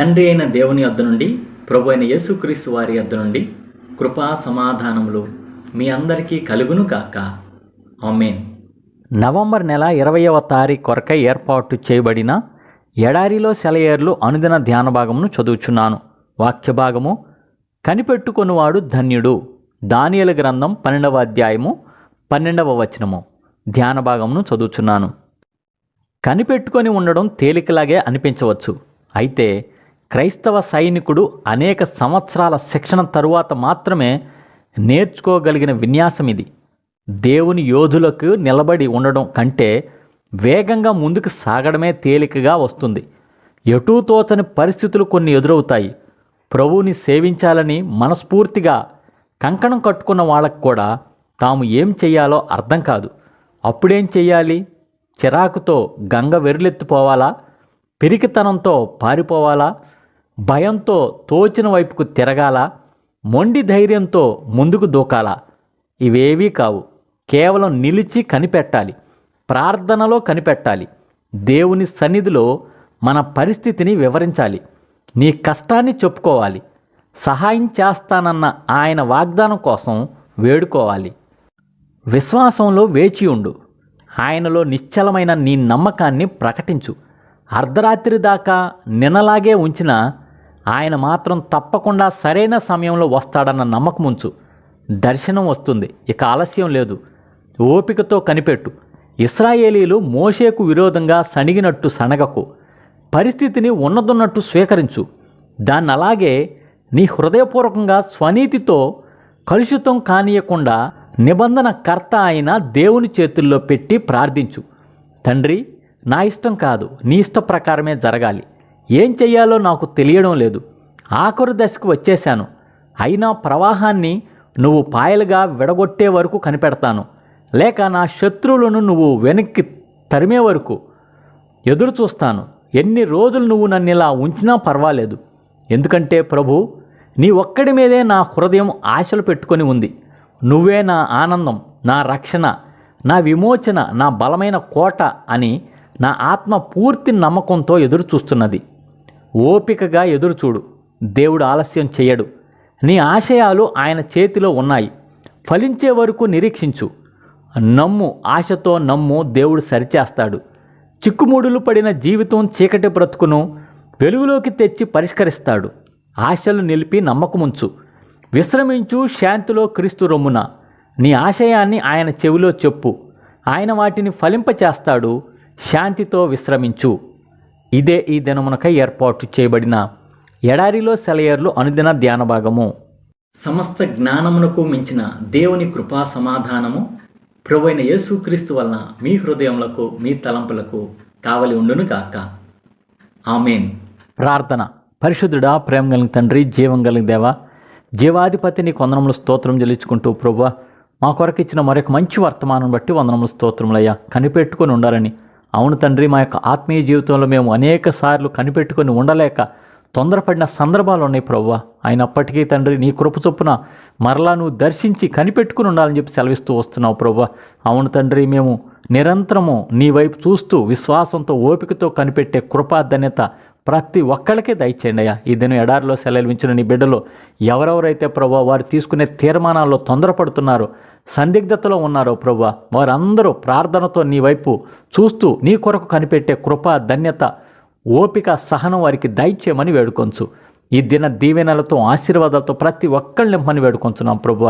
తండ్రి అయిన దేవుని వద్ద నుండి ప్రభు అయిన యేసుక్రీస్తు వారి వద్ద నుండి కృపా సమాధానములు మీ అందరికీ కలుగును కాక ఆమెన్. నవంబర్ నెల ఇరవయవ తారీఖు కొరకై ఏర్పాటు చేయబడిన ఎడారిలో సెలయేర్లు అనుదిన ధ్యాన భాగమును చదువుచున్నాను. వాక్య భాగము కనిపెట్టుకొనివాడు ధన్యుడు. దానియల గ్రంథం పన్నెండవ అధ్యాయము పన్నెండవ వచనము ధ్యాన భాగమును చదువుచున్నాను. కనిపెట్టుకొని ఉండడం తేలికలాగే అనిపించవచ్చు. అయితే క్రైస్తవ సైనికుడు అనేక సంవత్సరాల శిక్షణ తరువాత మాత్రమే నేర్చుకోగలిగిన విన్యాసం ఇది. దేవుని యోధులకు నిలబడి ఉండడం కంటే వేగంగా ముందుకు సాగడమే తేలికగా వస్తుంది. ఎటూ తోచని పరిస్థితులు కొన్ని ఎదురవుతాయి. ప్రభువుని సేవించాలని మనస్ఫూర్తిగా కంకణం కట్టుకున్న వాళ్ళకు కూడా తాము ఏం చేయాలో అర్థం కాదు. అప్పుడేం చేయాలి చిరాకుతో గంగ వెర్రెలెత్తిపోవాలా పిరికితనంతో పారిపోవాలా? భయంతో తోచిన వైపుకు తిరగాల మొండి ధైర్యంతో ముందుకు దూకాలా. ఇవేవీ కావు. కేవలం నిలిచి కనిపెట్టాలి. ప్రార్థనలో కనిపెట్టాలి. దేవుని సన్నిధిలో మన పరిస్థితిని వివరించాలి. నీ కష్టాన్ని చెప్పుకోవాలి. సహాయం చేస్తానన్న ఆయన వాగ్దానం కోసం వేడుకోవాలి. విశ్వాసంలో వేచి ఉండు. ఆయనలో నిశ్చలమైన నీ నమ్మకాన్ని ప్రకటించు. అర్ధరాత్రి దాకా నిన్నలాగే ఉంచిన ఆయన మాత్రం తప్పకుండా సరైన సమయంలో వస్తాడన్న నమ్మకం ఉంచు. దర్శనం వస్తుంది. ఇక ఆలస్యం లేదు. ఓపికతో కనిపెట్టు. ఇస్రాయేలీలు మోషేకు విరోధంగా సణిగినట్టు సనగకు పరిస్థితిని ఉన్నదున్నట్టు స్వీకరించు. దాన్ని అలాగే నీ హృదయపూర్వకంగా స్వనీతితో కలుషితం కానియకుండా నిబంధన కర్త అయిన దేవుని చేతుల్లో పెట్టి ప్రార్థించు. తండ్రి నా ఇష్టం కాదు. నీ ఇష్ట ప్రకారమే జరగాలి. ఏం చెయ్యాలో నాకు తెలియడం లేదు. ఆఖరు దశకు వచ్చేశాను. అయినా ప్రవాహాన్ని నువ్వు పాయలుగా విడగొట్టే వరకు కనిపెడతాను. లేక నా శత్రువులను నువ్వు వెనక్కి తరిమే వరకు ఎదురు చూస్తాను. ఎన్ని రోజులు నువ్వు నన్ను ఇలా ఉంచినా పర్వాలేదు. ఎందుకంటే ప్రభు నీ ఒక్కడి మీదే నా హృదయం ఆశలు పెట్టుకొని ఉంది. నువ్వే నా ఆనందం నా రక్షణ నా విమోచన నా బలమైన కోట అని నా ఆత్మ పూర్తి నమ్మకంతో ఎదురు చూస్తున్నది. ఓపికగా ఎదురుచూడు. దేవుడు ఆలస్యం చేయడు నీ ఆశయాలు ఆయన చేతిలో ఉన్నాయి. ఫలించే వరకు నిరీక్షించు. నమ్ము ఆశతో నమ్ము దేవుడు సరిచేస్తాడు. చిక్కుముడులు పడిన జీవితం చీకటి బ్రతుకును వెలుగులోకి తెచ్చి పరిష్కరిస్తాడు. ఆశలు నిలిపి నమ్మకముంచు. విశ్రమించు శాంతిలో క్రీస్తు రొమ్మున. నీ ఆశయాన్ని ఆయన చెవిలో చెప్పు. ఆయన వాటిని ఫలింపచేస్తాడు. శాంతితో విశ్రమించు. ఇదే ఈ దినమునకై ఏర్పాటు చేయబడిన ఎడారిలో సెలయర్లు అనుదిన ధ్యాన భాగము సమస్త జ్ఞానమునకు మించిన దేవుని కృపా సమాధానము ప్రభు అయిన యేసుక్రీస్తు వలన మీ హృదయములకు మీ తలంపులకు కావలి ఉండును కాక ఆమెన్. ప్రార్థన. పరిశుద్ధుడా ప్రేమ కలిగిన తండ్రి జీవం కలిగిన దేవా జీవాధిపతి నీ వందనములు స్తోత్రం చెల్లించుకుంటూ ప్రభు మా కొరకు ఇచ్చిన మరొక మంచి వర్తమానం బట్టి వందనములు స్తోత్రములయ్యా. కనిపెట్టుకొని ఉండాలని అవును తండ్రి మా యొక్క ఆత్మీయ జీవితంలో మేము అనేక సార్లు కనిపెట్టుకొని ఉండలేక తొందరపడిన సందర్భాలు ఉన్నాయి ప్రవ్వ. అయినప్పటికీ తండ్రి నీ కృప చొప్పున మరలా నువ్వు దర్శించి కనిపెట్టుకుని ఉండాలని చెప్పి సెలవిస్తూ వస్తున్నావు ప్రవ్వ. అవును తండ్రి మేము నిరంతరము నీ వైపు చూస్తూ విశ్వాసంతో ఓపికతో కనిపెట్టే కృపాధన్యత ప్రతి ఒక్కళ్ళకే దయచేయండి అయ్యా. ఈ దినం ఎడారిలో సెలవించిన నీ బిడ్డలో ఎవరెవరైతే ప్రభా వారు తీసుకునే తీర్మానాల్లో తొందరపడుతున్నారో సందిగ్ధతలో ఉన్నారో ప్రభా వారందరూ ప్రార్థనతో నీ వైపు చూస్తూ నీ కొరకు కనిపెట్టే కృప ధన్యత ఓపిక సహనం వారికి దయచేయమని వేడుకొంచు. ఈ దిన దీవెనలతో ఆశీర్వాదాలతో ప్రతి ఒక్కళ్ళు నింపని వేడుకొంచున్నాం ప్రభు.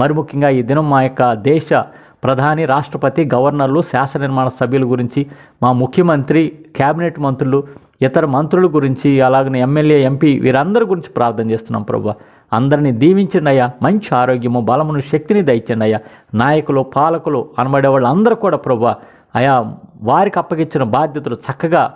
మరి ముఖ్యంగా ఈ దినం మా యొక్క దేశ ప్రధాని రాష్ట్రపతి గవర్నర్లు శాసన నిర్మాణ సభ్యుల గురించి మా ముఖ్యమంత్రి కేబినెట్ మంత్రులు ఇతర మంత్రుల గురించి అలాగనే ఎమ్మెల్యే ఎంపీ వీరందరి గురించి ప్రార్థన చేస్తున్నాం ప్రభు. అందరినీ దీవించండి అయ్యా మంచి ఆరోగ్యము బలమును శక్తిని దయచండి అయ్యా నాయకులు పాలకులు అనబడే వాళ్ళందరూ కూడా ప్రభు అయా వారికి అప్పగించిన బాధ్యతలు చక్కగా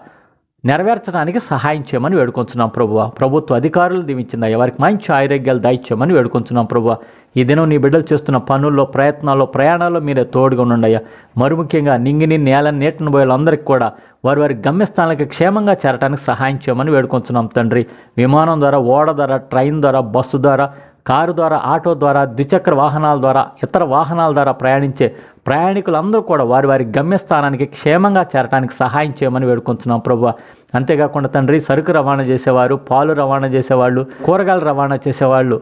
నెరవేర్చడానికి సహాయం చేయమని వేడుకొంచున్నాం ప్రభువ ప్రభుత్వ అధికారులు దీవించింది వారికి మంచి ఆరోగ్యాలు దయచేయమని వేడుకొంచున్నాం ప్రభువ ఈ దినం నీ బిడ్డలు చేస్తున్న పనుల్లో ప్రయత్నాల్లో ప్రయాణాల్లో మీరే తోడుగా ఉండండి మరి ముఖ్యంగా నింగిని నేల నీటిని పోయేలందరికీ కూడా వారి వారి గమ్యస్థానాలకు క్షేమంగా చేరడానికి సహాయం చేయమని వేడుకొంచున్నాం తండ్రి. విమానం ద్వారా ఓడ ద్వారా ట్రైన్ ద్వారా బస్సు ద్వారా కారు ద్వారా ఆటో ద్వారా ద్విచక్ర వాహనాల ద్వారా ఇతర వాహనాల ద్వారా ప్రయాణించే ప్రయాణికులందరూ కూడా వారి వారి గమ్యస్థానానికి క్షేమంగా చేరడానికి సహాయం చేయమని వేడుకుంటున్నాం ప్రభు అంతేకాకుండా తండ్రి సరుకు రవాణా చేసేవారు పాలు రవాణా చేసేవాళ్ళు కూరగాయలు రవాణా చేసేవాళ్ళు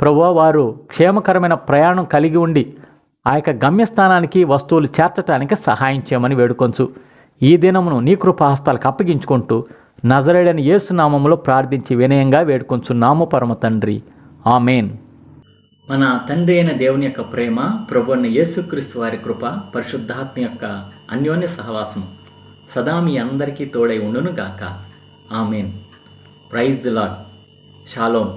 ప్రభు వారు క్షేమకరమైన ప్రయాణం కలిగి ఉండి ఆ యొక్క గమ్యస్థానానికి వస్తువులు చేర్చడానికి సహాయం చేయమని వేడుకొంచు. ఈ దినమును నీ కృపాహస్తాలకు అప్పగించుకుంటూ నజరేడని యేసునామములో ప్రార్థించి వినయంగా వేడుకొంచున్నాము పరమ తండ్రి. ఆమెన్. మన తండ్రి అయిన దేవుని యొక్క ప్రేమ ప్రభు అయిన యేసుక్రీస్తు వారి కృప పరిశుద్ధాత్మ యొక్క అన్యోన్య సహవాసం సదా మీ అందరికీ తోడై ఉండును గాక amen. Praise the Lord shalom